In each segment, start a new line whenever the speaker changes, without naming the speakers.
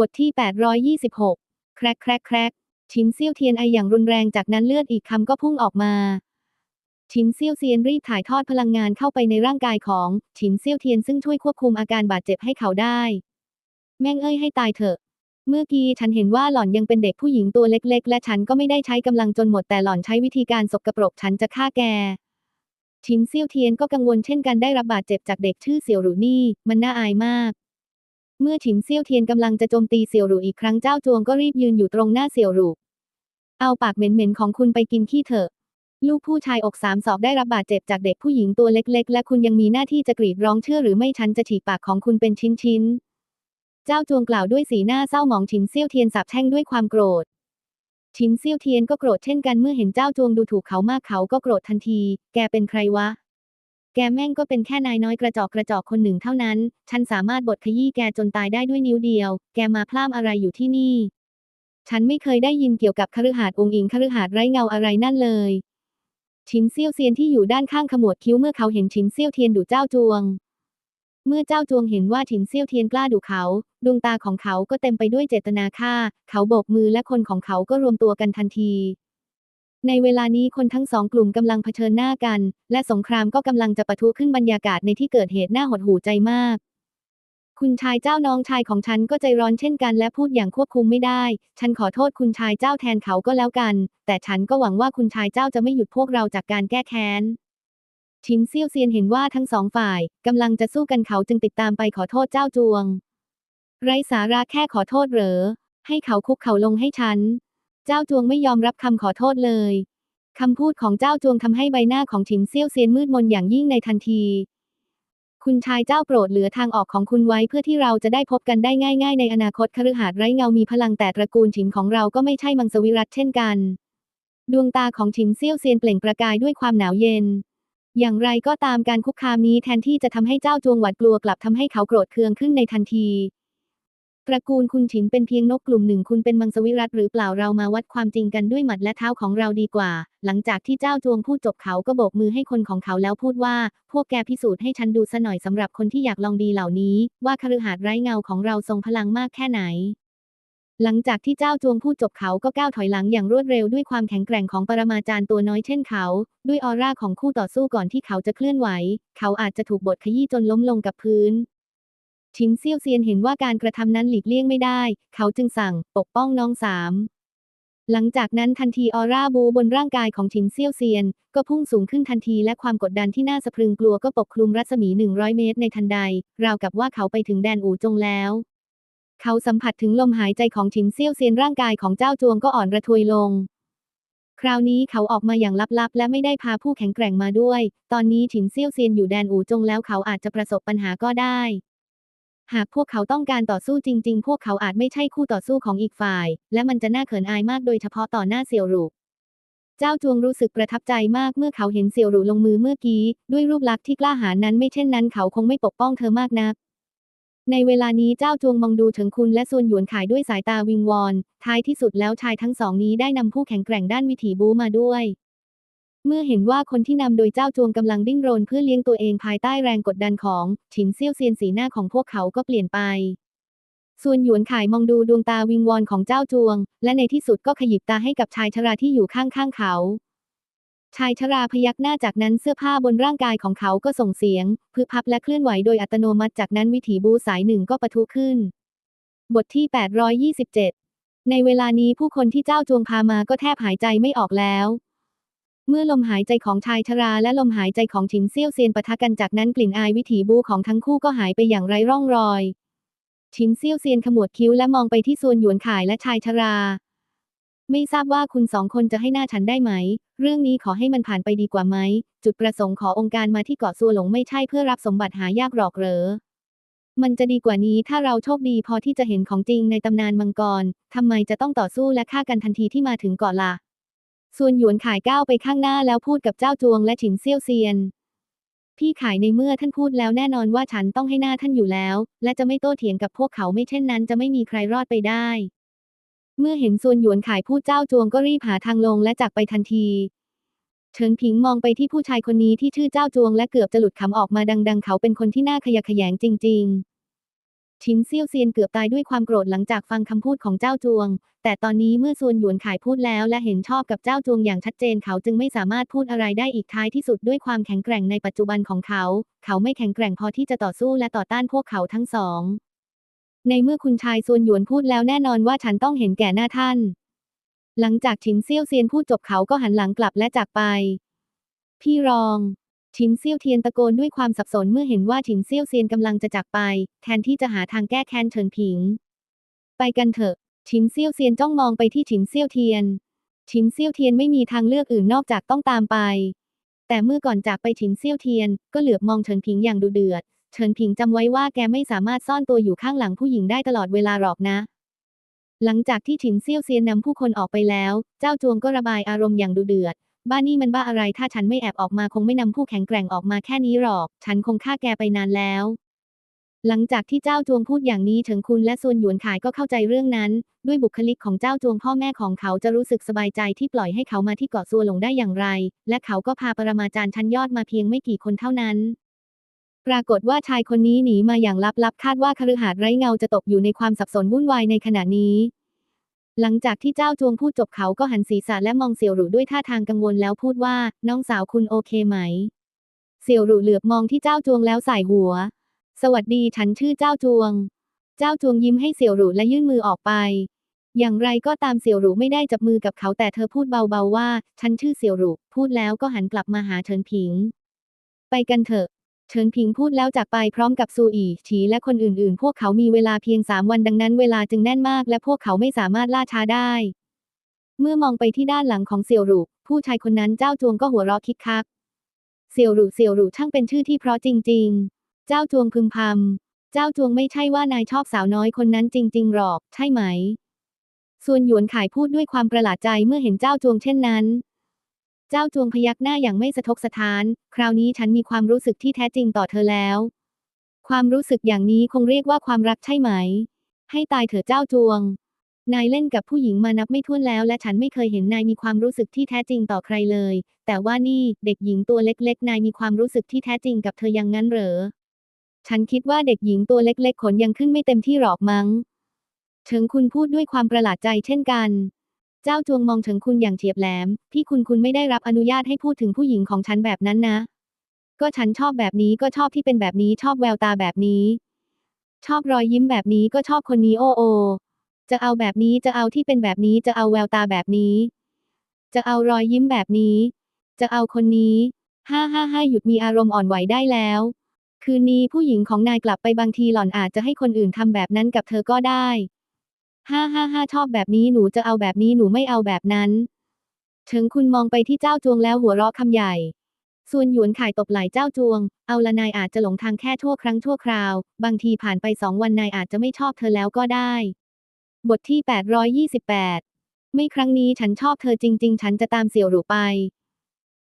บทที่ 826 แครกแครกแครกชินเซี่ยวเทียนไออย่างรุนแรงจากนั้นเลือดอีกคำก็พุ่งออกมา ชินเซี่ยวเซียนรีบถ่ายทอดพลังงานเข้าไปในร่างกายของ ชินเซี่ยวเทียนซึ่งช่วยควบคุมอาการบาดเจ็บให้เขาได้ แม่งเอ้ยให้ตายเถอะ เมื่อกี้ฉันเห็นว่าหล่อนยังเป็นเด็กผู้หญิงตัวเล็ก ๆ และฉันก็ไม่ได้ใช้กำลังจนหมดแต่หล่อนใช้วิธีการสกปรกฉันจะฆ่าแกชินเซี่ยวเทียนก็กังวลเช่นกันได้รับบาดเจ็บจากเด็กชื่อเสี่ยวหรูนี่ มันน่าอายมาก เมื่อฉินเซี่ยวเทียนกำลังจะโจมตีเสี่ยวหรูอีกครั้งเจ้าจวงก็รีบยืนอยู่ตรงหน้าเสี่ยวหรูเอาปากเหม็นๆของคุณไปกินขี้เถอะ ลูกผู้ชายอกสามศอกได้รับบาดเจ็บจากเด็กผู้หญิงตัวเล็ก ๆ และคุณยังมีหน้าที่จะกรีดร้องเชื่อหรือไม่ฉันจะฉีกปากของคุณเป็นชิ้นๆ เจ้าจวงกล่าวด้วยสีหน้าเศร้าหมองฉินเซี่ยวเทียนสาบแช่งด้วยความโกรธฉินเซี่ยวเทียนก็โกรธเช่นกันเมื่อเห็นเจ้าจวงดูถูกเขามากเขาก็โกรธทันที แกเป็นใครวะ แกแม่งก็เป็นแค่นายน้อยกระจอกกระจอกคนหนึ่งเท่านั้น ฉันสามารถบดขยี้แกจนตายได้ด้วยนิ้วเดียว แกมาพล่ามอะไรอยู่ที่นี่ ฉันไม่เคยได้ยินเกี่ยวกับคฤหาสน์องค์อิงคฤหาสน์ไร้เงาอะไรนั่นเลย ชินเซี่ยวเซียนที่อยู่ด้านข้างขมวดคิ้วเมื่อเขาเห็นชินเซี่ยวเทียนดุเจ้าจวง เมื่อเจ้าจวงเห็นว่าฉินเซี่ยวเทียนกล้าดุเขา ดวงตาของเขาก็เต็มไปด้วยเจตนาฆ่า เขาโบกมือและคนของเขาก็รวมตัวกันทันที ในเวลานี้คนทั้งสองกลุ่มกำลังเผชิญหน้ากัน และสงครามก็กำลังจะปะทุขึ้นบรรยากาศในที่เกิดเหตุน่าหดหู่ใจมาก คุณชายเจ้าน้องชายของฉันก็ใจร้อนเช่นกันและพูดอย่างควบคุมไม่ได้ ฉันขอโทษคุณชายเจ้าแทนเขาก็แล้วกัน แต่ฉันก็หวังว่าคุณชายเจ้าจะไม่หยุดพวกเราจากการแก้แค้นชินเซียวเซียนเห็นว่าทั้งสองฝ่ายกำลังจะสู้กันเขาจึงติดตามไปขอโทษเจ้าจวง ไรสาระแค่ขอโทษเหรอ ให้เขาคุกเข่าลงให้ฉัน เจ้าจวงไม่ยอมรับคำขอโทษเลยคำพูดของเจ้าจวงทำให้ใบหน้าของฉินเซี่ยวเซียนมืดมนอย่างยิ่งในทันที คุณชายเจ้าโปรดเหลือทางออกของคุณไว้เพื่อที่เราจะได้พบกันได้ง่าย ๆ ในอนาคตคฤหาสน์ไร้เงามีพลังแต่ตระกูลฉินของเราก็ไม่ใช่มังสวิรัตเช่นกัน ดวงตาของฉินเซี่ยวเซียนเปล่งประกายด้วยความหนาวเย็น อย่างไรก็ตามการคุกคามนี้แทนที่จะทำให้เจ้าจวงหวาดกลัวกลับทำให้เขาโกรธเคืองขึ้นในทันที ตระกูลคุณฉินเป็นเพียงนกกลุ่มหนึ่งคุณเป็นมังสวิรัตหรือเปล่าเรามาวัดความจริงกันด้วยหมัดและเท้าของเราดีกว่า หลังจากที่เจ้าจวงพูดจบเขาก็โบกมือให้คนของเขาแล้วพูดว่า พวกแกพิสูจน์ให้ฉันดูซะหน่อยสำหรับคนที่อยากลองดีเหล่านี้ ว่าคฤหาสน์ไร้เงาของเราทรงพลังมากแค่ไหนหลังจากที่เจ้าจวงพูดจบเขาก็ก้าวถอยหลังอย่างรวดเร็วด้วยความแข็งแกร่งของปรมาจารย์ตัวน้อยเช่นเขา ด้วยออร่าของคู่ต่อสู้ก่อนที่เขาจะเคลื่อนไหว เขาอาจจะถูกบดขยี้จนล้มลงกับพื้น ชินเซี่ยวเซียนเห็นว่าการกระทำนั้นหลีกเลี่ยงไม่ได้ เขาจึงสั่งปกป้องน้องสามหลังจากนั้นทันทีออร่าบูบนร่างกายของชินเซี่ยวเซียน ก็พุ่งสูงขึ้นทันทีและความกดดันที่น่าสะพรึงกลัวก็ปกคลุมรัศมี 100 เมตรในทันใด ราวกับว่าเขาไปถึงแดนอู่จงแล้ว เขาสัมผัสถึงลมหายใจของชินเซี่ยวเซียนร่างกายของเจ้าจวงก็อ่อนระทวยลง คราวนี้เขาออกมาอย่างลับๆ และไม่ได้พาผู้แข็งแกร่งมาด้วย ตอนนี้ฉินเซี่ยวเซียนอยู่แดนอู่จงแล้วเขาอาจจะประสบปัญหาก็ได้ หากพวกเขาต้องการต่อสู้จริง ๆ พวกเขาอาจไม่ใช่คู่ต่อสู้ของอีกฝ่าย และมันจะน่าเขินอายมากโดยเฉพาะต่อหน้าเสี่ยวหรูเจ้าจวงรู้สึกประทับใจมากเมื่อเขาเห็นเสี่ยวหรูลงมือเมื่อกี้ ด้วยรูปลักษณ์ที่กล้าหาญนั้นไม่เช่นนั้นเขาคงไม่ปกป้องเธอมากนัก ในเวลานี้เจ้าจวงมองดูเฉิงคุณและส่วนหยวนขายด้วยสายตาวิงวอน ท้ายที่สุดแล้วชายทั้งสองนี้ได้นำผู้แข็งแกร่งด้านวิถีบูมาด้วย เมื่อเห็นว่าคนที่นำโดยเจ้าจวงกำลังดิ้นรนเพื่อเลี้ยงตัวเองภายใต้แรงกดดันของฉินเซี่ยวเซียนสีหน้าของพวกเขาก็เปลี่ยนไป ส่วนหยวนขายมองดูดวงตาวิงวอนของเจ้าจวง และในที่สุดก็ขยิบตาให้กับชายชราที่อยู่ข้างๆเขา ชายชราพยักหน้าจากนั้นเสื้อผ้าบนร่างกายของเขาก็ส่งเสียงพึบพับและเคลื่อนไหวโดยอัตโนมัติจากนั้นวิถีบูสายหนึ่งก็ปะทุขึ้น บทที่ 827 ในเวลานี้ผู้คนที่เจ้าจวงพามาก็แทบหายใจไม่ออกแล้ว เมื่อลมหายใจของชายชราและลมหายใจของฉินเซี่ยวเซียนปะทะกันจากนั้นกลิ่นอายวิถีบูของทั้งคู่ก็หายไปอย่างไร้ร่องรอย ฉินเซี่ยวเซียนขมวดคิ้วและมองไปที่ส่วนหยวนข่ายและชายชรา ไม่ทราบว่าคุณสองคนจะให้หน้าฉันได้ไหม เรื่องนี้ขอให้มันผ่านไปดีกว่าไหม จุดประสงค์ขอองค์การมาที่เกาะซัวหลงไม่ใช่เพื่อรับสมบัติหายากหรอกเหรอ มันจะดีกว่านี้ถ้าเราโชคดีพอที่จะเห็นของจริงในตำนานมังกรทำไมจะต้องต่อสู้และฆ่ากันทันทีที่มาถึงเกาะล่ะ ส่วนหยวนขายก้าวไปข้างหน้าแล้วพูดกับเจ้าจวงและฉินเซี่ยวเซียน พี่ขายในเมื่อท่านพูดแล้วแน่นอนว่าฉันต้องให้หน้าท่านอยู่แล้ว และจะไม่โต้เถียงกับพวกเขาไม่เช่นนั้นจะไม่มีใครรอดไปได้ เมื่อเห็นส่วนหยวนขายพูดเจ้าจวงก็รีบหาทางลงและจากไปทันทีเฉิงผิงมองไปที่ผู้ชายคนนี้ที่ชื่อเจ้าจวงและเกือบจะหลุดคำออกมาดัง ๆ เขาเป็นคนที่น่าขยะแขยงจริง ๆ ชินเซี่ยวเซียนเกือบตายด้วยความโกรธหลังจากฟังคำพูดของเจ้าจวง แต่ตอนนี้เมื่อซวนหยวนขายพูดแล้ว และเห็นชอบกับเจ้าจวงอย่างชัดเจนเขาจึงไม่สามารถพูดอะไรได้อีกท้ายที่สุดด้วยความแข็งแกร่งในปัจจุบันของเขา เขาไม่แข็งแกร่งพอที่จะต่อสู้และต่อต้านพวกเขาทั้งสอง ในเมื่อคุณชายซวนหยวนพูดแล้วแน่นอนว่าฉันต้องเห็นแก่หน้าท่าน หลังจากชินเซี่ยวเซียนพูดจบเขาก็หันหลังกลับและจากไป พี่รอง ชินเซี่ยวเทียนตะโกนด้วยความสับสนเมื่อเห็นว่าชินเซี่ยวเซียนกำลังจะจากไป แทนที่จะหาทางแก้แค้นเฉินผิง ไปกันเถอะชินเซี่ยวเซียนจ้องมองไปที่ชินเซี่ยวเทียนชินเซี่ยวเทียนไม่มีทางเลือกอื่นนอกจากต้องตามไป แต่เมื่อก่อนจากไปชินเซี่ยวเทียน ก็เหลือบมองเฉินผิงอย่างดุเดือดเฉินผิงจำไว้ว่าแกไม่สามารถซ่อนตัวอยู่ข้างหลังผู้หญิงได้ตลอดเวลาหรอกนะ หลังจากที่ฉินเซี่ยวเซียนนำผู้คนออกไปแล้ว เจ้าจวงก็ระบายอารมณ์อย่างดุเดือด บ้านี่มันบ้าอะไร ถ้าฉันไม่แอบออกมาคงไม่นำผู้แข็งแกร่งออกมาแค่นี้หรอก ฉันคงฆ่าแกไปนานแล้ว หลังจากที่เจ้าจวงพูดอย่างนี้เฉิงคุณและซวนหยวนขายก็เข้าใจเรื่องนั้น ด้วยบุคลิกของเจ้าจวงพ่อแม่ของเขาจะรู้สึกสบายใจที่ปล่อยให้เขามาที่เกาะซัวหลงได้อย่างไร และเขาก็พาปรมาจารย์ชั้นยอดมาเพียงไม่กี่คนเท่านั้นปรากฏว่าชายคนนี้หนีมาอย่างลับๆ คาดว่าคฤหาสน์ไร้เงาจะตกอยู่ในความสับสนวุ่นวายในขณะนี้ หลังจากที่เจ้าจวงพูดจบเขาก็หันศีรษะและมองเสี่ยวหรู่ด้วยท่าทางกังวลแล้วพูดว่า น้องสาวคุณโอเคไหม เสี่ยวหรู่เหลือบมองที่เจ้าจวงแล้วใส่หัว สวัสดีฉันชื่อเจ้าจวง เจ้าจวงยิ้มให้เสี่ยวหรู่และยื่นมือออกไป อย่างไรก็ตามเสี่ยวหรู่ไม่ได้จับมือกับเขาแต่เธอพูดเบาๆว่า ฉันชื่อเสี่ยวหรู่พูดแล้วก็หันกลับมาหาเฉินผิง ไปกันเถอะ เฉินผิงพูดแล้วจากไปพร้อมกับซูอีฉีและคนอื่นๆ พวกเขามีเวลาเพียงสามวันดังนั้นเวลาจึงแน่นมาก และพวกเขาไม่สามารถล่าช้าได้ เมื่อมองไปที่ด้านหลังของเสี่ยวหรู่ผู้ชายคนนั้นเจ้าจวงก็หัวเราะคิกคัก เสี่ยวหรู่เสี่ยวหรู่ช่างเป็นชื่อที่เพราะจริง ๆ เจ้าจวงพึมพำเจ้าจวงไม่ใช่ว่านายชอบสาวน้อยคนนั้นจริง ๆ หรอก ใช่ไหม ส่วนหยวนขายพูดด้วยความประหลาดใจเมื่อเห็นเจ้าจวงเช่นนั้น เจ้าจวงพยักหน้าอย่างไม่สะทกสะท้าน คราวนี้ฉันมีความรู้สึกที่แท้จริงต่อเธอแล้ว ความรู้สึกอย่างนี้คงเรียกว่าความรักใช่ไหม ให้ตายเถอะเจ้าจวง นายเล่นกับผู้หญิงมานับไม่ถ้วนแล้ว และฉันไม่เคยเห็นนายมีความรู้สึกที่แท้จริงต่อใครเลย แต่ว่านี่เด็กหญิงตัวเล็ก ๆ นายมีความรู้สึกที่แท้จริงกับเธอยังงั้นเหรอ ฉันคิดว่าเด็กหญิงตัวเล็ก ๆ ขนยังขึ้นไม่เต็มที่หรอกมั้งเฉิงคุณพูดด้วยความประหลาดใจเช่นกัน เจ้าจวงมองเฉิงคุณอย่างเฉียบแหลม พี่คุณคุณไม่ได้รับอนุญาตให้พูดถึงผู้หญิงของฉันแบบนั้นนะ ก็ฉันชอบแบบนี้ก็ชอบที่เป็นแบบนี้ชอบแววตาแบบนี้ ชอบรอยยิ้มแบบนี้ก็ชอบคนนี้โอโอ จะเอาแบบนี้จะเอาที่เป็นแบบนี้จะเอาแววตาแบบนี้ จะเอารอยยิ้มแบบนี้ จะเอาคนนี้ห้าห้าห้าหยุดมีอารมณ์อ่อนไหวได้แล้ว คืนนี้ผู้หญิงของนายกลับไปบางทีหล่อนอาจจะให้คนอื่นทำแบบนั้นกับเธอก็ได้ ห้าห้าห้าชอบแบบนี้หนูจะเอาแบบนี้หนูไม่เอาแบบนั้นเฉิงคุณมองไปที่เจ้าจวงแล้วหัวเราะคำใหญ่ ส่วนหยวนขายตบไหล่เจ้าจวง เอาละนายอาจจะหลงทางแค่ชั่วครั้งชั่วคราว บางทีผ่านไปสองวันนายอาจจะไม่ชอบเธอแล้วก็ได้ บทที่ 828 ไม่ครั้งนี้ฉันชอบเธอจริง ๆ ฉันจะตามเสี่ยวหรูไป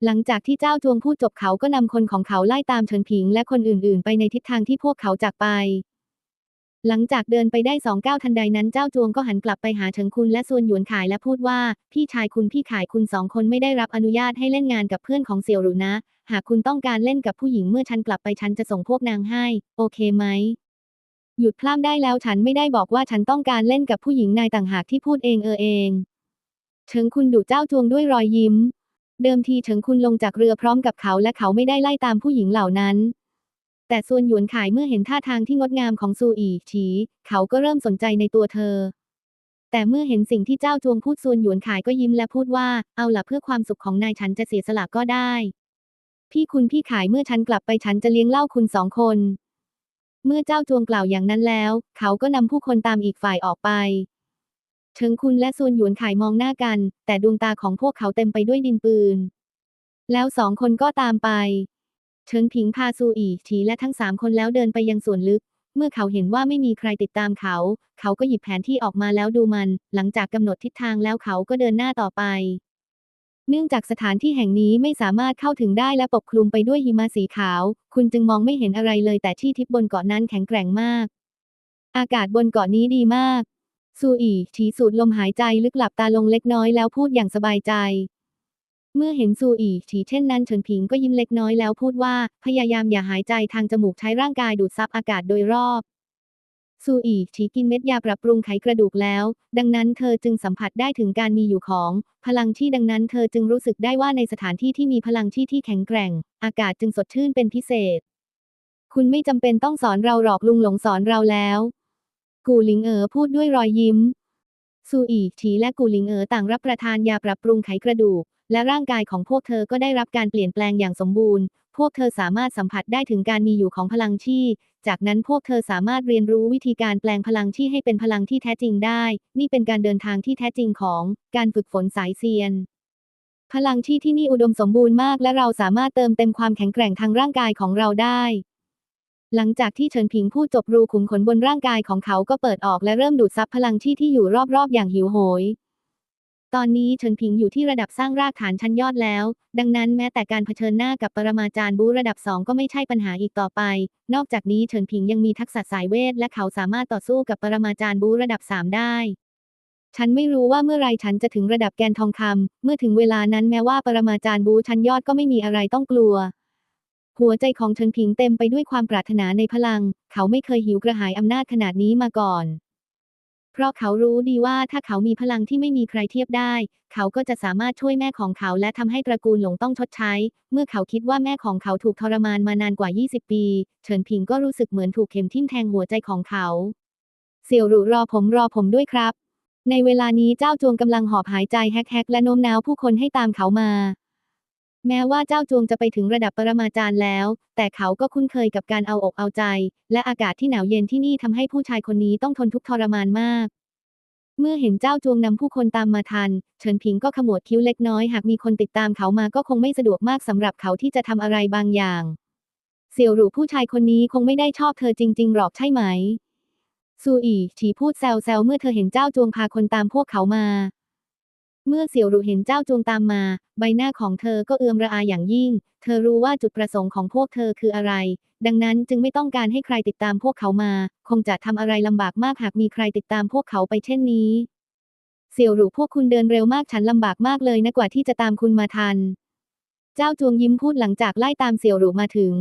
หลังจากที่เจ้าจวงพูดจบเขาก็นำคนของเขาไล่ตามเฉินผิงและคนอื่น ๆ ไปในทิศทางที่พวกเขาจากไป หลังจากเดินไปได้สองก้าวทันใดนั้นเจ้าจวงก็หันกลับไปหาเฉิงคุณและส่วนหยวนขายและพูดว่า พี่ชายคุณพี่ขายคุณสองคนไม่ได้รับอนุญาตให้เล่นงานกับเพื่อนของเสี่ยวหรูนะ หากคุณต้องการเล่นกับผู้หญิงเมื่อฉันกลับไปฉันจะส่งพวกนางให้ โอเคไหมหยุดพล่ามได้แล้วฉันไม่ได้บอกว่าฉันต้องการเล่นกับผู้หญิงนายต่างหากที่พูดเองเออเองเฉิงคุณดุเจ้าจวงด้วยรอยยิ้ม เดิมทีเฉิงคุณลงจากเรือพร้อมกับเขาและเขาไม่ได้ไล่ตามผู้หญิงเหล่านั้น แต่ส่วนหยวนขายเมื่อเห็นท่าทางที่งดงามของซูอีฉีเขาก็เริ่มสนใจในตัวเธอ แต่เมื่อเห็นสิ่งที่เจ้าจวงพูดส่วนหยวนขายก็ยิ้มและพูดว่า เอาล่ะเพื่อความสุขของนายฉันจะเสียสละก็ได้ พี่คุณพี่ขายเมื่อฉันกลับไปฉันจะเลี้ยงเหล้าคุณสองคน เมื่อเจ้าจวงกล่าวอย่างนั้นแล้ว เขาก็นำผู้คนตามอีกฝ่ายออกไปเฉิงคุณและส่วนหยวนขายมองหน้ากัน แต่ดวงตาของพวกเขาเต็มไปด้วยดินปืน แล้วสองคนก็ตามไป เฉิงผิงพาซูอีฉีและทั้งสามคนแล้วเดินไปยังสวนลึก เมื่อเขาเห็นว่าไม่มีใครติดตามเขา เขาก็หยิบแผนที่ออกมาแล้วดูมัน หลังจากกำหนดทิศทางแล้วเขาก็เดินหน้าต่อไป เนื่องจากสถานที่แห่งนี้ไม่สามารถเข้าถึงได้และปกคลุมไปด้วยหิมะสีขาว คุณจึงมองไม่เห็นอะไรเลยแต่ที่ทิพบนเกาะนั้นแข็งแกร่งมาก อากาศบนเกาะนี้ดีมากซูอีฉีสูดลมหายใจลึกหลับตาลงเล็กน้อยแล้วพูดอย่างสบายใจ เมื่อเห็นซูอีฉีเช่นนั้นเฉินผิงก็ยิ้มเล็กน้อยแล้วพูดว่า พยายามอย่าหายใจทางจมูกใช้ร่างกายดูดซับอากาศโดยรอบ ซูอีฉีกินเม็ดยาปรับปรุงไขกระดูกแล้ว ดังนั้นเธอจึงสัมผัสได้ถึงการมีอยู่ของ พลังที่ดังนั้นเธอจึงรู้สึกได้ว่าในสถานที่ที่มีพลังที่ที่แข็งแกร่ง อากาศจึงสดชื่นเป็นพิเศษ คุณไม่จำเป็นต้องสอนเราหรอกลุงหลงสอนเราแล้ว กูหลิงเอ๋อพูดด้วยรอยยิ้มซูอีฉีและกูหลิงเอ๋อต่างรับประทานยาปรับปรุงไขกระดูก และร่างกายของพวกเธอก็ได้รับการเปลี่ยนแปลงอย่างสมบูรณ์ พวกเธอสามารถสัมผัสได้ถึงการมีอยู่ของพลังที่จากนั้นพวกเธอสามารถเรียนรู้วิธีการแปลงพลังที่ให้เป็นพลังที่แท้จริงได้ นี่เป็นการเดินทางที่แท้จริงของการฝึกฝนสายเซียน พลังที่ที่นี่อุดมสมบูรณ์มาก และเราสามารถเติมเต็มความแข็งแกร่งทางร่างกายของเราได้ หลังจากที่เฉินผิงพูดจบรูขุมขนบนร่างกายของเขาก็เปิดออกและเริ่มดูดซับพลังที่ที่อยู่รอบๆ อย่างหิวโหย ตอนนี้เฉินผิงอยู่ที่ระดับสร้างรากฐานชั้นยอดแล้ว ดังนั้นแม้แต่การเผชิญหน้ากับปรมาจารย์บูระดับสองก็ไม่ใช่ปัญหาอีกต่อไป นอกจากนี้เฉินผิงยังมีทักษะสายเวท และเขาสามารถต่อสู้กับปรมาจารย์บูระดับสามได้ ฉันไม่รู้ว่าเมื่อไรฉันจะถึงระดับแกนทองคำเมื่อถึงเวลานั้นแม้ว่าปรมาจารย์บูชั้นยอดก็ไม่มีอะไรต้องกลัว หัวใจของเฉินผิงเต็มไปด้วยความปรารถนาในพลัง เขาไม่เคยหิวกระหายอำนาจขนาดนี้มาก่อน เพราะเขารู้ดีว่าถ้าเขามีพลังที่ไม่มีใครเทียบได้ เขาก็จะสามารถช่วยแม่ของเขาและทำให้ตระกูลหลงต้องชดใช้ เมื่อเขาคิดว่าแม่ของเขาถูกทรมานมานานกว่า 20 ปี เฉินผิงก็รู้สึกเหมือนถูกเข็มทิ่มแทงหัวใจของเขา เสี่ยวหรุรอผมรอผมด้วยครับ ในเวลานี้เจ้าจวงกำลังหอบหายใจแฮกๆและโน้มน้าวผู้คนให้ตามเขามา แม้ว่าเจ้าจวงจะไปถึงระดับปรมาจารย์แล้ว แต่เขาก็คุ้นเคยกับการเอาอกเอาใจ และอากาศที่หนาวเย็นที่นี่ทำให้ผู้ชายคนนี้ต้องทนทุกข์ทรมานมาก เมื่อเห็นเจ้าจวงนำผู้คนตามมาทัน เฉินผิงก็ขมวดคิ้วเล็กน้อย หากมีคนติดตามเขามาก็คงไม่สะดวกมากสำหรับเขาที่จะทำอะไรบางอย่าง เสี่ยวหรูผู้ชายคนนี้คงไม่ได้ชอบเธอจริง ๆ หรอกใช่ไหมซูอีฉีพูดแซวๆเมื่อเธอเห็นเจ้าจวงพาคนตามพวกเขามา เมื่อเสี่ยวหรูเห็นเจ้าจวงตามมา ใบหน้าของเธอก็เอือมระอาอย่างยิ่ง เธอรู้ว่าจุดประสงค์ของพวกเธอคืออะไร ดังนั้นจึงไม่ต้องการให้ใครติดตามพวกเขามา คงจะทำอะไรลำบากมากหากมีใครติดตามพวกเขาไปเช่นนี้ เสี่ยวหรูพวกคุณเดินเร็วมากฉันลำบากมากเลยนะกว่าที่จะตามคุณมาทัน เจ้าจวงยิ้มพูดหลังจากไล่ตามเสี่ยวหรูมาถึง